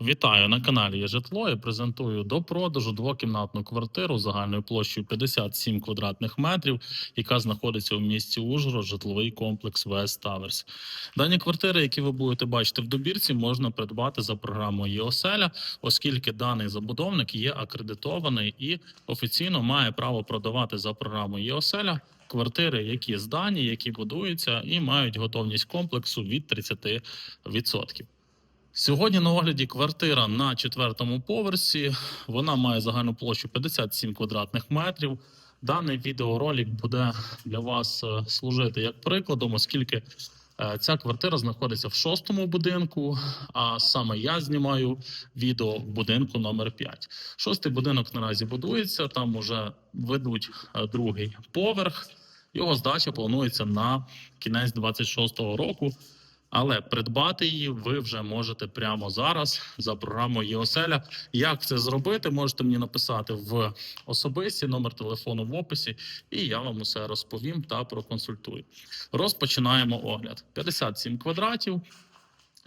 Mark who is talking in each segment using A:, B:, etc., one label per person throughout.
A: Вітаю на каналі «Є житло» і презентую до продажу двокімнатну квартиру загальною площею 57 квадратних метрів, яка знаходиться у місті Ужгород, житловий комплекс West Towers. Дані квартири, які ви будете бачити в добірці, можна придбати за програмою «ЄОСЕЛЯ», оскільки даний забудовник є акредитований і офіційно має право продавати за програмою «ЄОСЕЛЯ» квартири, які здані, які будуються і мають готовність комплексу від 30%. Сьогодні на огляді квартира на четвертому поверсі. Вона має загальну площу 57 квадратних метрів. Даний відеоролик буде для вас е, служити як прикладом, оскільки е, ця квартира знаходиться в шостому будинку. А саме я знімаю відео в будинку номер 5. Шостий будинок наразі будується. Там вже ведуть е, другий поверх. Його здача планується на кінець 26-го року. Але придбати її ви вже можете прямо зараз за програмою ЄОСЕЛЯ. Як це зробити? Можете мені написати в особисті номер телефону в описі, і я вам усе розповім та проконсультую. Розпочинаємо огляд. 57 квадратів.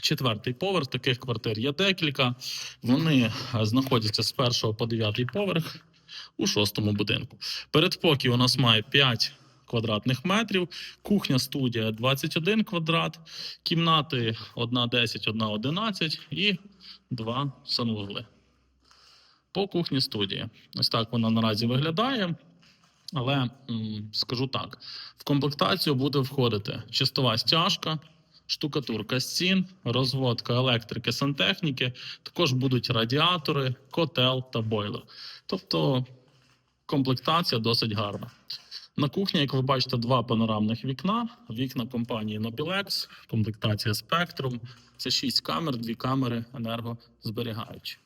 A: Четвертий поверх таких квартир є декілька. Вони знаходяться з першого по дев'ятий поверх у шостому будинку. Передпокій у нас має 5 квадратних метрів. Кухня студія 21 квадрат, кімнати 1 10, 1 11 і 2 санвузли. По кухні студії. Ось так вона наразі виглядає. Але скажу так: в комплектацію буде входити чистова стяжка, штукатурка стін, розводка електрики, сантехніки. Також будуть радіатори, котел та бойлер. Тобто комплектація досить гарна. На кухні, як ви бачите, два панорамних вікна. Вікна компанії Nobilex, комплектація Spectrum. Це шість камер, дві камери енергозберігаючі.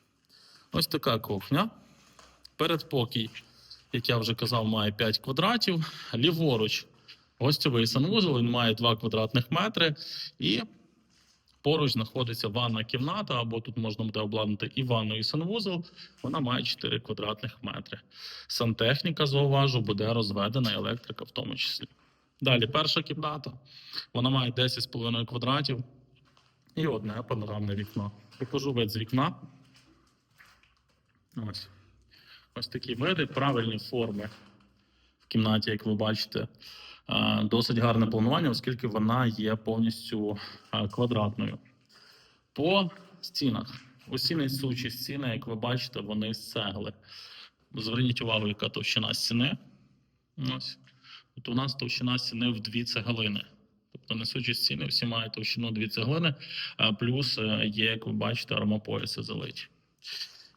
A: Ось така кухня. Передпокій, як я вже казав, має 5 квадратів. Ліворуч гостьовий санвузол, він має 2 квадратних метри. І поруч знаходиться ванна кімната, або тут можна буде обладнати і ванну, і санвузол. Вона має 4 квадратних метри. Сантехніка, зауважу, буде розведена, електрика в тому числі. Далі, перша кімната. Вона має 10,5 квадратів і одне панорамне вікно. Покажу вид з вікна. Ось. Ось такі види, правильні форми в кімнаті, як ви бачите. Е, Досить гарне планування, оскільки вона є повністю е, квадратною. По стінах. Усі несучі стіни, як ви бачите, вони з цегли. Зверніть увагу, яка товщина стіни. Ось. От у нас товщина стіни в дві цеглини. Тобто несучі стіни всі мають товщину дві цеглини, плюс е, є, як ви бачите, армопояси залиті.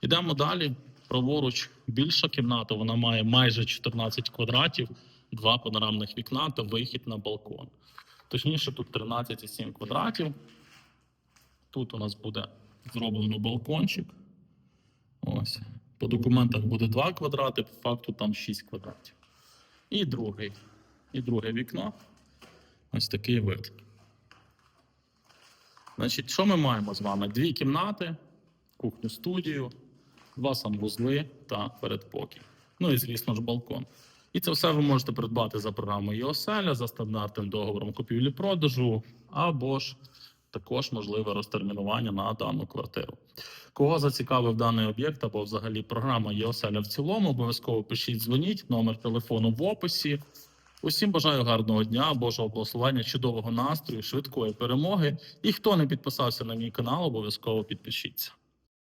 A: Йдемо далі. Праворуч більша кімната, вона має майже 14 квадратів, два панорамних вікна та вихід на балкон. Точніше, тут 13,7 квадратів. Тут у нас буде зроблено балкончик. Ось. По документах буде 2 квадрати, по факту там 6 квадратів. І другий. І друге вікно. Ось такий вид. Значить, що ми маємо з вами? Дві кімнати, кухню студію, два санвузли та передпокій. Ну і, звісно ж, балкон. І це все ви можете придбати за програмою ЄОСЕЛЯ, за стандартним договором купівлі-продажу, або ж також можливе розтермінування на дану квартиру. Кого зацікавив даний об'єкт або взагалі програма ЄОСЕЛЯ в цілому, обов'язково пишіть, дзвоніть, номер телефону в описі. Усім бажаю гарного дня, Божого благословення, чудового настрою, швидкої перемоги. І хто не підписався на мій канал, обов'язково підпишіться.